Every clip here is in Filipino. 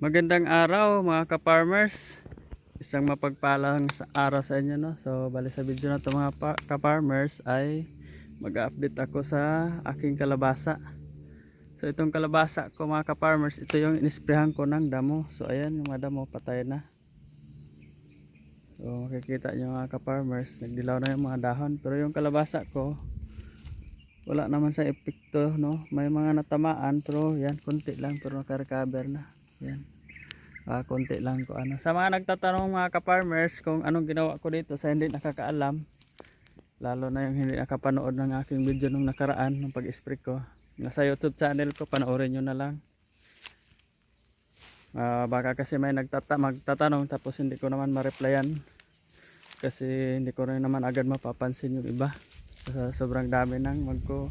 Magandang araw mga ka-farmers. Isang mapagpalang sa araw sa inyo no. So bali sa video na to mga ka-farmers ay mag-update ako sa aking kalabasa. So itong kalabasa ko mga ka-farmers, ito yung inisprehan ko ng damo. So ayan yung damo patay na. So makikita nyo mga ka-farmers, nagdilaw na yung mga dahon. Pero yung kalabasa ko, wala naman sa epekto no. May mga natamaan pero yan konti lang pero naka-recover na. Yan. Ah, konti lang ko ano. Sa mga nagtatanong mga ka-farmers kung anong ginawa ko dito sa hindi nakakaalam, lalo na yung hindi nakapanood ng aking video nung nakaraan ng pag-spray ko. Nasa YouTube channel ko, panoorin nyo na lang. Ah, baka kasi may nagtata magtatanong tapos hindi ko naman ma-replyan kasi hindi ko rin naman agad mapapansin yung iba sa sobrang dami nang magko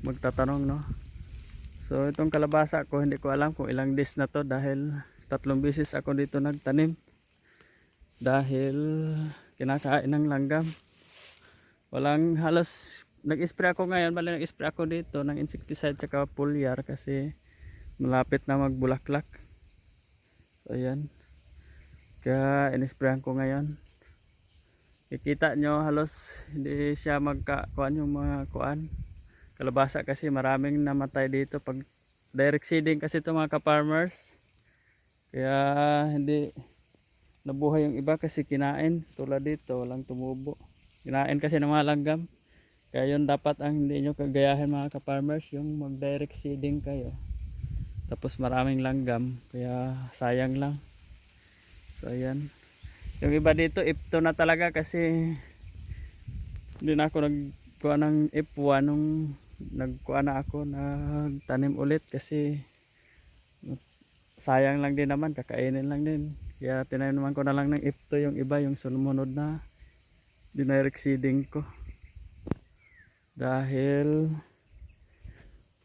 magtatanong no so itong kalabasa ko hindi ko alam kung ilang days na to dahil tatlong beses ako dito nagtanim. Dahil kinakain ng langgam. Walang halos nag-spray ako ngayon bali nag-spray ako dito ng insecticide tsaka foliar kasi malapit na magbulaklak. So ayan. Kaya inisprayan ko ngayon. Kikita nyo halos hindi siya magkakuan yung mga kuan. Kalabasa kasi maraming namatay dito pag direct seeding kasi ito mga ka-farmers. Kaya hindi nabuhay yung iba kasi kinain. Tulad dito walang tumubo. Kinain kasi ng mga langgam. Kaya yun dapat ang hindi nyo kagayahin mga ka-farmers yung mag direct seeding kayo. Tapos maraming langgam. Kaya sayang lang. So ayan. Yung iba dito, ipto na talaga kasi hindi na ako nagkuha ng F1 nung nagkuha na ako nagtanim ulit kasi sayang lang din naman, kakainin lang din. Kaya tinanim ko na lang ng ipto yung iba, yung sumunod na dinirect seeding ko. Dahil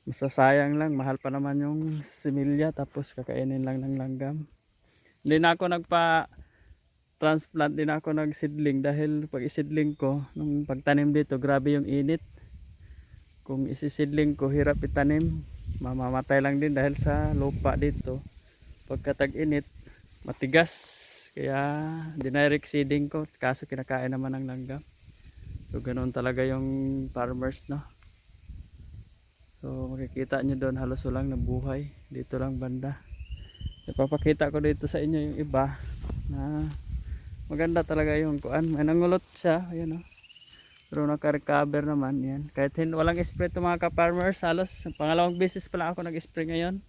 masasayang lang, mahal pa naman yung similya tapos kakainin lang ng langgam. Hindi na ako nagpa transplant din ako ng seedling dahil pag isidling ko nung pagtanim dito grabe yung init kung isisidling ko hirap itanim. Mamamatay lang din dahil sa lupa dito. Pagkatag init matigas. Kaya dinirect seeding ko. Kaso kinakain naman ng langgam so ganoon talaga yung farmers no? So makikita nyo doon halos walang nabuhay. Dito lang banda. Ipapakita ko dito sa inyo yung iba na maganda talaga yung kuan. May nangulot siya ayan o pero naka-recover naman yan. Kahit hin walang spray to mga ka-farmers halos pangalawang beses pa lang ako nag-spray ngayon.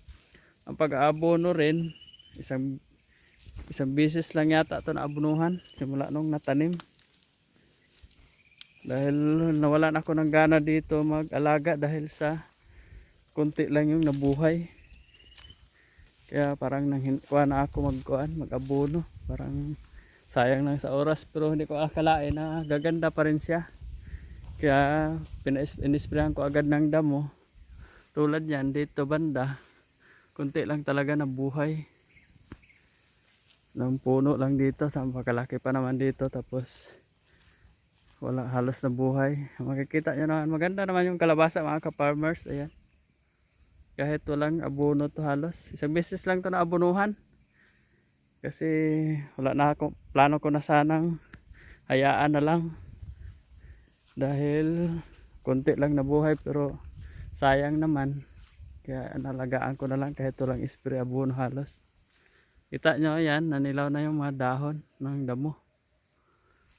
Ang pag-aabono rin isang isang beses lang yata to na abunuhan simula nung natanim. Dahil nawalan ako ng gana dito mag-alaga dahil sa kunti lang yung nabuhay. Kaya parang nang kuha na ako magkuan mag-abono. Parang sayang lang sa oras pero hindi ko akalain na gaganda pa rin siya kaya pinisprayan ko agad ng damo. Tulad yan dito banda. Kunti lang talaga na buhay. Ng puno lang dito sa pakalaki pa naman dito tapos wala halos na buhay. Makikita nyo naman maganda naman yung kalabasa mga ka-farmers ayan. Kahit walang abono to halos. Isang beses lang to na abonuhan kasi wala na ako plano ko na sanang hayaan na lang dahil konti lang nabuhay pero sayang naman. Kaya nalagaan ko na lang kahit walang spray abono halos. Kita nyo yan nanilaw na yung mga dahon ng damo.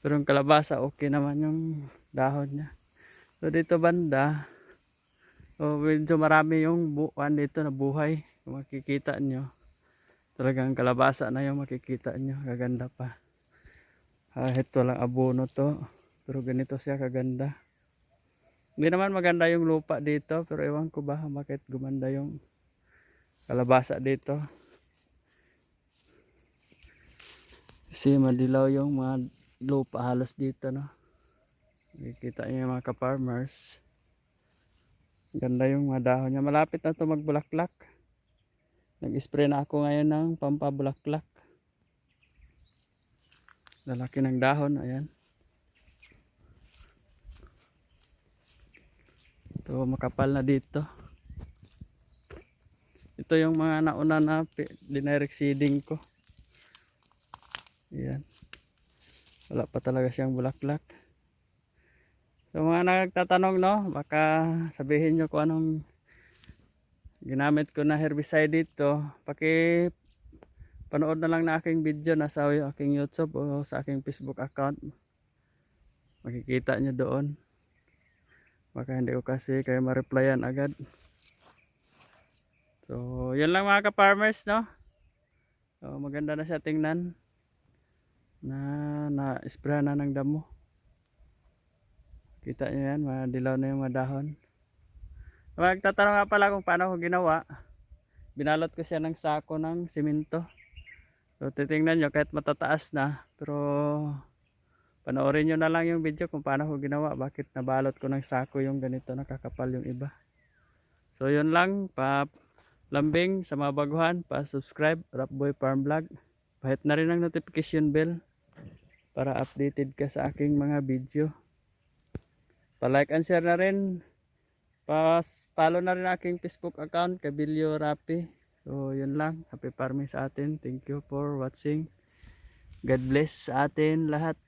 Pero yung kalabasa okay naman yung dahon nya so dito banda oh, medyo marami yung buwan dito na buhay. Kung makikita nyo talagang kalabasa na yung makikita nyo. Kaganda pa. Kahit walang abono to pero ganito siya kaganda. Hindi naman maganda yung lupa dito pero ewan ko ba bakit gumanda yung kalabasa dito. Kasi madilaw yung mga lupa halos dito no? Makikita nyo yung mga ka-farmers. Ganda yung mga dahon niya. Malapit na to magbulaklak. Nag-spray na ako ngayon ng pampabulaklak. Lalaki ng dahon ayan ito makapal na dito Ito yung mga nauna na dinirect seeding ko. Ayan. Wala pa talaga siyang bulaklak. So mga nagtatanong no, baka sabihin nyo kung anong ginamit ko na herbicide dito. Paki panood na lang na aking video nasa yung aking YouTube o sa aking Facebook account. Makikita nyo doon. Baka hindi ko kasi kayo ma-replyan agad. So, yun lang mga ka-farmers, no? So, maganda na siya tingnan. Na na-spray na ng damo. Kita nyo yan, madilaw na yung mga dahon. Magtatanong nga pala kung paano ko ginawa. Binalot ko siya ng sako ng simento. So, titingnan nyo kahit matataas na. Pero, panoorin nyo na lang yung video kung paano ko ginawa. Bakit nabalot ko ng sako yung ganito, nakakapal yung iba. So, yun lang. Pa, lambing sa mga baguhan, pa-subscribe, Rapboy Farm Vlog. Pahit na rin ang notification bell para updated ka sa aking mga video. Pa-like and share na rin. Pa-follow na rin aking Facebook account, Kabilio Rapi. So, yun lang. Happy farming sa atin. Thank you for watching. God bless sa atin lahat.